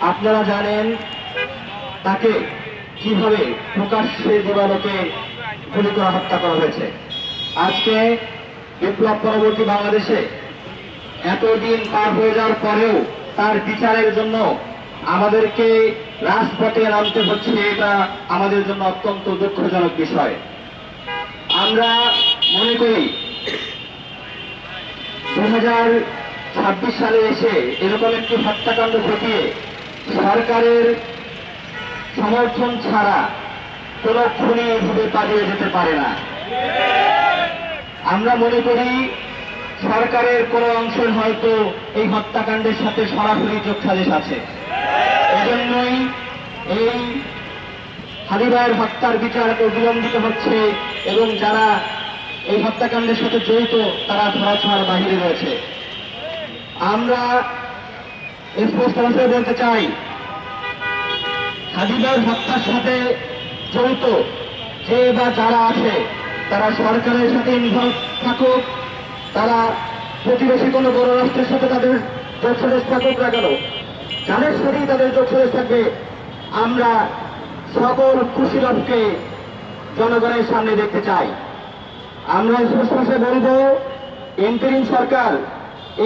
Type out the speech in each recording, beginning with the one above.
আপনারা জানেন তাকে কীভাবে প্রকাশ্যে দিবালোকে গুলি করা হত্যা করা হয়েছে। আজকে বিপ্লব পরবর্তী বাংলাদেশে এতদিন পার হয়ে যাওয়ার পরেও তার বিচারের জন্য আমাদেরকে রাজপথে নামতে হচ্ছে, এটা আমাদের জন্য অত্যন্ত দুঃখজনক বিষয়। আমরা মনে করি দু হাজার ছাব্বিশ সালে এসে এরকম একটি হত্যাকাণ্ড ঘটিয়ে সরকারের সমর্থন ছাড়া কোনো খুনি এভাবে পালিয়ে যেতে পারে না। আমরা মনে করি সরকারের কোনো অংশের হয়তো এই হত্যাকাণ্ডের সাথে সরাসরি যোগসাদেশ আছে। এজন্যই এই হাদিবাইয়ের হত্যার বিচার বিলম্বিত হচ্ছে এবং যারা এই হত্যাকাণ্ডের সাথে জড়িত তারা ধরাছোঁয়ার বাহিরে রয়েছে। আমরা স্পষ্ট ভাষায় বলতে চাই হাদিবাইয়ের হত্যার সাথে জড়িত যে বা যারা আছে, তারা সরকারের সাথে ইনভলভ থাকুক, তারা প্রতিবেশী কোনো বড় রাষ্ট্রের সাথে তাদের যোগসাদেশ থাকুক না কেন, যাদের সাথেই তাদের যোগসাদেশ থাকবে, আমরা সকল কুশীলভকে জনগণের সামনে দেখতে চাই। আমরা স্পষ্ট বলব ইন্টারিম সরকার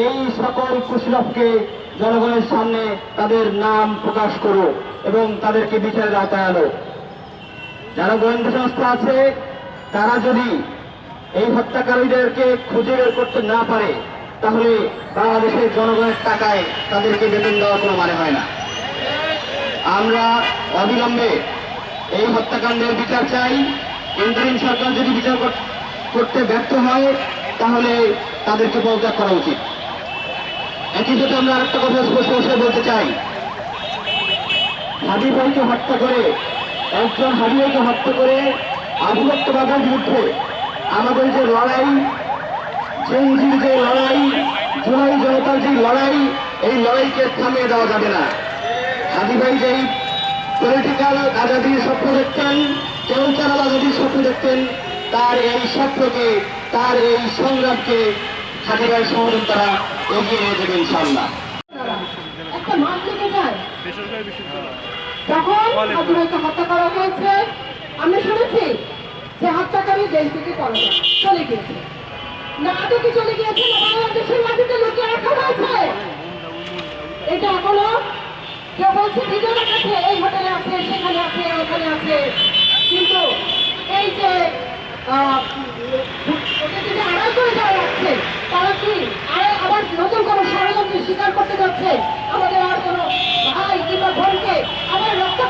এই সকল কুশীলভকে জনগণের সামনে তাদের নাম প্রকাশ করুক এবং তাদেরকে বিচারের আওতায় আনো। যারা গোয়েন্দা সংস্থা আছে, তারা যদি এই হত্যাকারীদেরকে খুঁজে বের করতে না পারে, তাহলে বাংলাদেশের জনগণের টাকায় তাদেরকে বেতন দেওয়ার কোনো মানে হয় না। আমরা অবিলম্বে এই হত্যাকাণ্ডের বিচার চাই। ইন্টারিম সরকার যদি বিচার করতে ব্যর্থ হয়, তাহলে তাদেরকে পদত্যাগ করা উচিত। একই সাথে আমরা আরেকটা কথা স্পষ্ট ভাষায় বলতে চাই। হাবি ভাইকে হত্যা করে, একজন হাবি ভাইকে হত্যা করে আধিপত্যবাদের বিরুদ্ধে আমাদের যে লড়াই চেঞ্জির যে লড়াই, জুলাই জনতার যে লড়াই, এই লড়াইকে থামিয়ে দেওয়া যাবে না। হাদি ভাই যেই পলিটিক্যাল আজাদির স্বপ্ন দেখতেন, কেউ আজাদির স্বপ্ন দেখতেন, তার এই স্বপ্নকে, তার এই সংগ্রামকে হাদি ভাই তারা এগিয়ে নিয়ে যাবে ইনশাল্লাহ একটা মাস লেগে যায়। যখন হাজিরাকে হত্যা করা হয়েছে আমি শুনেছি যে হত্যাকারী দেশ থেকে চলে গিয়েছে। না আটকে চলে গিয়েছে না বাংলাদেশের মাটিতে লুকিয়ে রাখা হয়েছে। এটা এখনও কেউ বলছে এই হোটেলে আছে সেখানে আছে ওখানে আছে। কিন্তু এই যে আহ, ওদেরকে যে আড়াল করে যাওয়া যাচ্ছে তারা কি আড়াল আবার নতুন কোনো ষড়যন্ত্র স্বীকার করতে যাচ্ছে আমাদের আর কোনো ভাই কিংবা বোনকে আবার রক্তাক্ত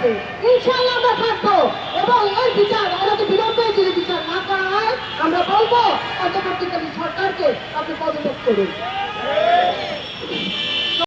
আছে। ইনশাল্লাহ আমরা থাকব। এবং এই বিচার আমরা আমাদের বিলম্বে যদি বিচার না করা হয়, আমরা বলব অন্তর্বর্তীকালীন সরকারকে আপনি পদত্যাগ করুন।